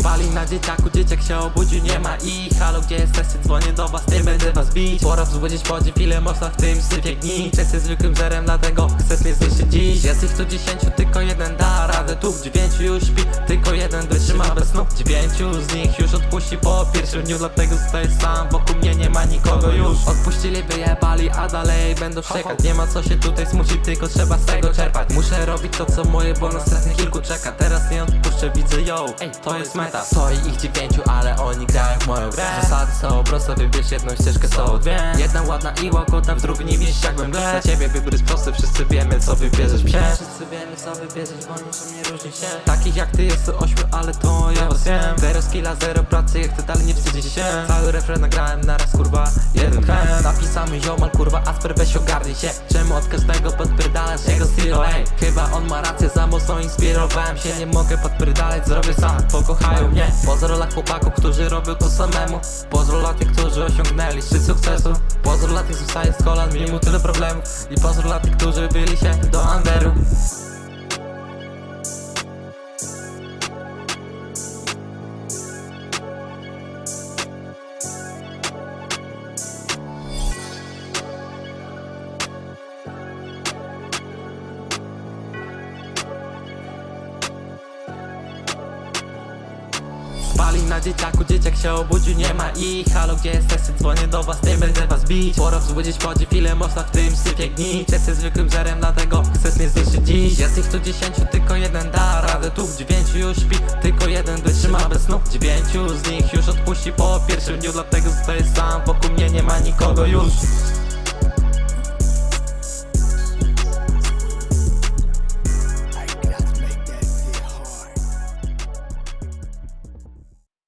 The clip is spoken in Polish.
Spali na dzieciaku, dzieciak się obudził, nie ma ich. Halo, gdzie jesteście? Dzwonię do was, nie będę was bić. Pora wzbudzić podziw, ile można w tym sypie gni Jesteś zwykłym zerem, dlatego chcesz mnie zniszczyć dziś. Jest ich tu dziesięciu, tylko jeden da radę. Tu dziewięciu już śpi, tylko jeden wytrzyma bez snu. Dziewięciu z nich już odpuści po pierwszym dniu Dlatego zostaję sam, wokół ma nikogo już. Odpuścili, wyjebali, a dalej będą szczekać. Nie ma co się tutaj smucić, tylko trzeba z tego czerpać. Muszę robić to co moje, bo następnych kilku czeka. Teraz nie odpuszczę, widzę yo, to jest meta. Stoi ich dziewięciu, ale oni grają w moją grę. Zasady są proste, wybierz jedną ścieżkę, są dwie Jedna ładna i łagodna, w drugiej nie widzisz jak we mgle Dla ciebie wybór jest prosty, wszyscy wiemy co wybierzesz. Psie Wszyscy wiemy co wybierzesz, bo niczym nie różni się. Takich jak ty jest ośmiu, ale to ja was wiem. Zero skilla, zero pracy, jak ty dalej nie wstydzisz się. Cały refren nagrałem naraz, kurwa, jeden ten Napisamy ziomal, kurwa, Asper weź ogarnij się. Czemu od każdego podpierdalasz jego stylu, ej? Chyba on ma rację, za mocno inspirowałem się. Nie mogę podpierdalać, zrobię sam, pokochają mnie. Pozdro dla chłopaków, którzy robią to samemu. Pozdro dla tych, którzy osiągnęli szczyt sukcesu. Pozdro dla tych, zostaje z kolan, mimo tyle problemów. I pozdro dla tych, którzy byli się do Anderu Spali na dzieciaku, dzieciak się obudził, nie ma ich. Halo, gdzie jesteście? Dzwonię do was, nie będę was bić. Pora wzbudzić podziw, ile można w tym sypie gni Jesteś zwykłym zerem, dlatego chcesz mnie zniszczyć dziś. Jest ich tu dziesięciu, tylko jeden da radę. Tu dziewięciu już śpi, tylko jeden wytrzyma bez snu. Dziewięciu z nich już odpuści po pierwszym dniu Dlatego zostaję sam, wokół mnie nie ma nikogo już